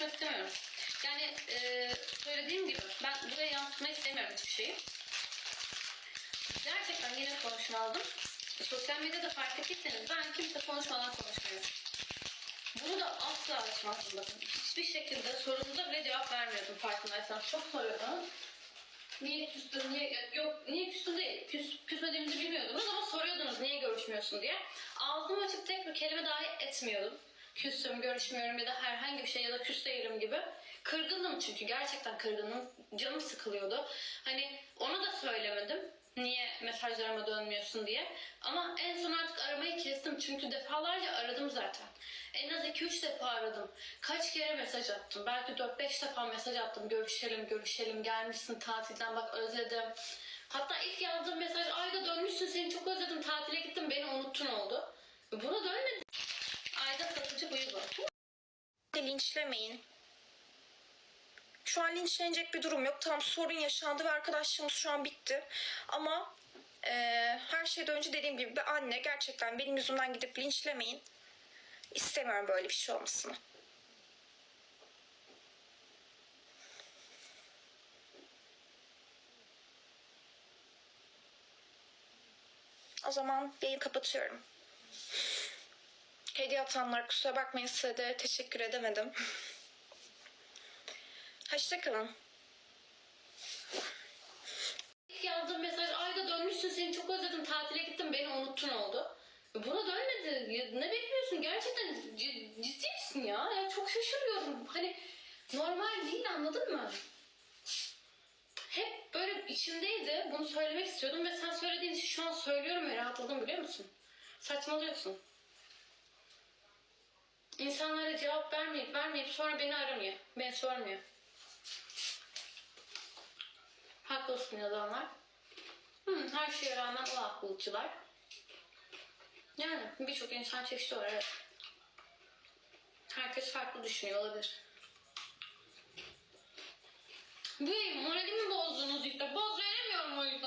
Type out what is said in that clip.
konuşmak istemiyorum. Yani e, söylediğim gibi ben buraya yansıtmak istemiyorum hiçbir şeyi. Gerçekten yine konuşma aldım. E, sosyal medyada fark ettiyseniz ben kimse konuşmadan konuşmuyorum. Bunu da asla açmazdım bakın. Hiçbir şekilde sorunuza bile cevap vermiyordum farkındaysanız. Çok soruyordunuz. Niye küstün, niye, yok niye küstün değil, küs, küsmediğimizi bilmiyordunuz ama soruyordunuz niye görüşmüyorsun diye. Ağzımı açıp tek bir kelime dahi etmiyordum. Küstüm, görüşmüyorum ya da herhangi bir şey ya da küs değilim gibi. Kırgındım çünkü gerçekten kırgınım. Canım sıkılıyordu. Hani ona da söylemedim. Niye mesajlarıma dönmüyorsun diye. Ama en son artık aramayı kestim. Çünkü defalarca aradım zaten. En az 2-3 defa aradım. Kaç kere mesaj attım. Belki 4-5 defa mesaj attım. Görüşelim, görüşelim. Gelmişsin tatilden bak özledim. Hatta ilk yazdığım mesaj Ayda dönmüşsün seni çok özledim. Tatile gittim beni unuttun oldu. Buna dönmedi. Satıcı buyu bu. linçlemeyin. Şu an linçlenecek bir durum yok. Tamam sorun yaşandı ve arkadaşlığımız şu an bitti. Ama eee, her şeyden önce dediğim gibi bir anne gerçekten benim yüzümden gidip linçlemeyin. İstemiyorum böyle bir şey olmasını. O zaman yayını kapatıyorum. Hediye atanlar kusura bakmayın size de teşekkür edemedim. Hoşçakalın. Yazdığım mesaj Ayda dönmüşsün seni çok özledim tatile gittim beni unuttun oldu. Buna dönmedi. Ne bekliyorsun? Gerçekten ciddi misin ya? ya? Çok şaşırıyorum. Hani normal değil anladın mı? Hep böyle içimdeydi. Bunu söylemek istiyordum ve sen söylediğin için şu an söylüyorum ve rahatladım biliyor musun? Saçmalıyorsun. İnsanlara cevap vermeyip vermeyip sonra beni aramıyor. Beni sormuyor. Haklısın yalanlar. Hı, her şeye rağmen o haklıcılar. Yani birçok insan çeşitli var evet. Herkes farklı düşünüyor olabilir. Bu moralimi bozdunuz işte. Boz veremiyorum o.